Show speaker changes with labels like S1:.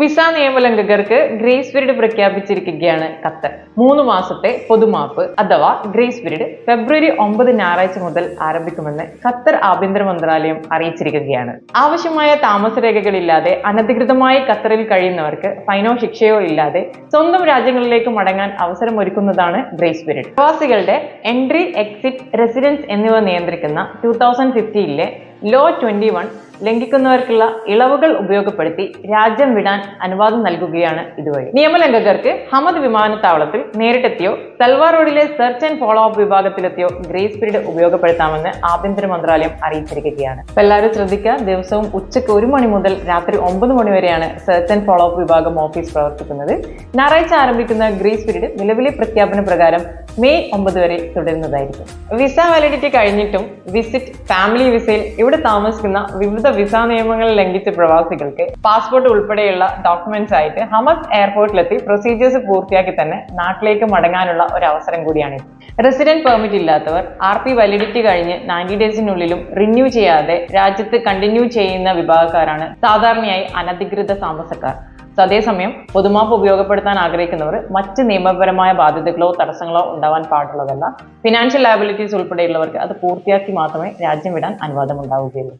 S1: Visa നിയമലംഘകർക്ക് grace period പ്രഖ്യാപിച്ചിരിക്കുകയാണ് Qatar. മൂന്ന് മാസത്തെ പൊതുമാപ്പ് അഥവാ ഗ്രേസ് പീരീഡ് ഫെബ്രുവരി ഒമ്പത് ഞായറാഴ്ച മുതൽ ആരംഭിക്കുമെന്ന് ഖത്തർ ആഭ്യന്തര മന്ത്രാലയം അറിയിച്ചിരിക്കുകയാണ്. ആവശ്യമായ താമസരേഖകളില്ലാതെ അനധികൃതമായി ഖത്തറിൽ കഴിയുന്നവർക്ക് ഫൈനോ ശിക്ഷയോ ഇല്ലാതെ സ്വന്തം രാജ്യങ്ങളിലേക്ക് മടങ്ങാൻ അവസരം ഒരുക്കുന്നതാണ് ഗ്രേസ് പീരീഡ്. പ്രവാസികളുടെ എൻട്രി എക്സിറ്റ് റെസിഡൻസ് എന്നിവ നിയന്ത്രിക്കുന്ന ടൂ തൗസൻഡ് ഫിഫ്റ്റീനിലെ ലോ ട്വന്റി വൺ ലംഘിക്കുന്നവർക്കുള്ള ഇളവുകൾ ഉപയോഗപ്പെടുത്തി രാജ്യം വിടാൻ അനുവാദം നൽകുകയാണ് ഇതുവഴി. നിയമലംഘകർക്ക് ഹമദ് വിമാനത്താവളത്തിൽ നേരിട്ടെത്തിയോ സൽവാർ റോഡിലെ സെർച്ച് ആൻഡ് ഫോളോ അപ്പ് വിഭാഗത്തിലെത്തിയോ ഗ്രേസ് പീരീഡ് ഉപയോഗപ്പെടുത്താമെന്ന് ആഭ്യന്തര മന്ത്രാലയം അറിയിച്ചിരിക്കുകയാണ്. അപ്പൊ എല്ലാവരും ശ്രദ്ധിക്കുക ദിവസവും ഉച്ചയ്ക്ക് ഒരു മണി മുതൽ രാത്രി ഒമ്പത് മണി വരെയാണ് സെർച്ച് ആൻഡ് ഫോളോ അപ്പ് വിഭാഗം ഓഫീസ് പ്രവർത്തിക്കുന്നത്. ഞായറാഴ്ച ആരംഭിക്കുന്ന ഗ്രേസ് പീരീഡ് നിലവിലെ പ്രഖ്യാപന പ്രകാരം മെയ് ഒമ്പത് വരെ തുടരുന്നതായിരിക്കും. വിസ വാലിഡിറ്റി കഴിഞ്ഞിട്ടും വിസിറ്റ് ഫാമിലി വിസയിൽ ഇവിടെ താമസിക്കുന്ന വിവിധ വിസ നിയമങ്ങൾ ലംഘിച്ച പ്രവാസികൾക്ക് പാസ്പോർട്ട് ഉൾപ്പെടെയുള്ള ഡോക്യുമെന്റ്സ് ആയിട്ട് ഹമസ് എയർപോർട്ടിലെത്തി പ്രൊസീജിയേഴ്സ് പൂർത്തിയാക്കി തന്നെ നാട്ടിലേക്ക് മടങ്ങാനുള്ള ഒരു അവസരം കൂടിയാണ് റെസിഡന്റ് പെർമിറ്റ് ഇല്ലാത്തവർ ആർ പി വാലിഡിറ്റി കഴിഞ്ഞ് നയന്റി ഡേയ്സിനുള്ളിലും റിന്യൂ ചെയ്യാതെ രാജ്യത്ത് കണ്ടിന്യൂ ചെയ്യുന്ന വിഭാഗക്കാരാണ് സാധാരണയായി അനധികൃത താമസക്കാർ. അതേസമയം പൊതുമാപ്പ് ഉപയോഗപ്പെടുത്താൻ ആഗ്രഹിക്കുന്നവർ മറ്റ് നിയമപരമായ ബാധ്യതകളോ തടസ്സങ്ങളോ ഉണ്ടാവാൻ പാടുള്ളതല്ല. ഫിനാൻഷ്യൽ ലയബിലിറ്റീസ് ഉൾപ്പെടെയുള്ളവർക്ക് അത് പൂർത്തിയാക്കി മാത്രമേ രാജ്യം വിടാൻ അനുവാദം ഉണ്ടാവുകയുള്ളൂ